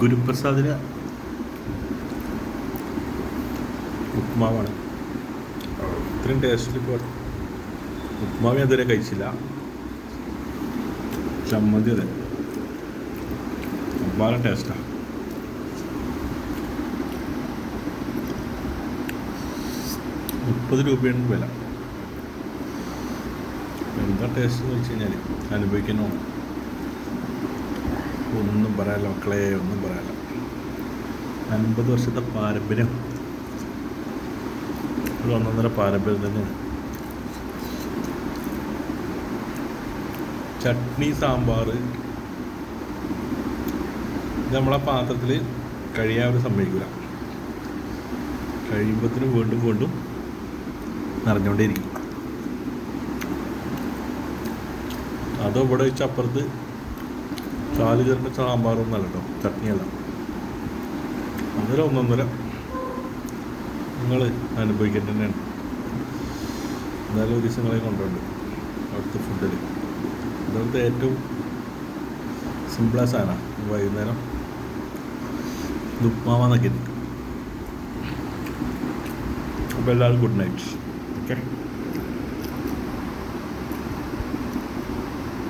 ഗുരുപ്രസാദിന് ഉപ്മാവാണ്. ഇത്രയും ടേസ്റ്റിൽ ഇപ്പോൾ ഉപ്മാവ് ഇതുവരെ കഴിച്ചില്ല. ചമ്മന്തി അതെ. വളരെ ടേസ്റ്റാണ് മുപ്പത് രൂപയാണ് വില. എന്താ ടേസ്റ്റ് എന്ന് വെച്ച് കഴിഞ്ഞാൽ അനുഭവിക്കണോ ഒന്നും പറയാല്ല മക്കളെ ഒന്നും പറയാല്ല അൻപത് വർഷത്തെ പാരമ്പര്യം. ഒരു ഒന്നൊന്നര പാരമ്പര്യം തന്നെയാണ്. ചട്നി സാമ്പാർ. ഇത് നമ്മളെ പാത്രത്തിൽ കഴിയാൻ ഒരു സമ്മതിക്കില്ല കഴിയുമ്പോഴത്തേനും വീണ്ടും വീണ്ടും നിറഞ്ഞുകൊണ്ടേയിരിക്കും. അതോ ഇവിടെ വെച്ച് അപ്പുറത്ത് ചാൽ ചേർന്ന സാമ്പാറൊന്നും അല്ല കേട്ടോ ചട്നിയല്ല ഒന്നര ഒന്നൊന്നര. നിങ്ങൾ അനുഭവിക്കേണ്ട തന്നെയാണ്. എന്തായാലും ഒരു ദിവസം നിങ്ങളെ കൊണ്ടുണ്ട് അവിടുത്തെ ഫുഡിൽ അതുകൊണ്ട് ഏറ്റവും സിമ്പിളായ സാധനമാണ് വൈകുന്നേരം ഇത് ഉപ്മാവാന്നൊക്കെ. അപ്പോൾ എല്ലാവർക്കും ഗുഡ് നൈറ്റ് ഓക്കെ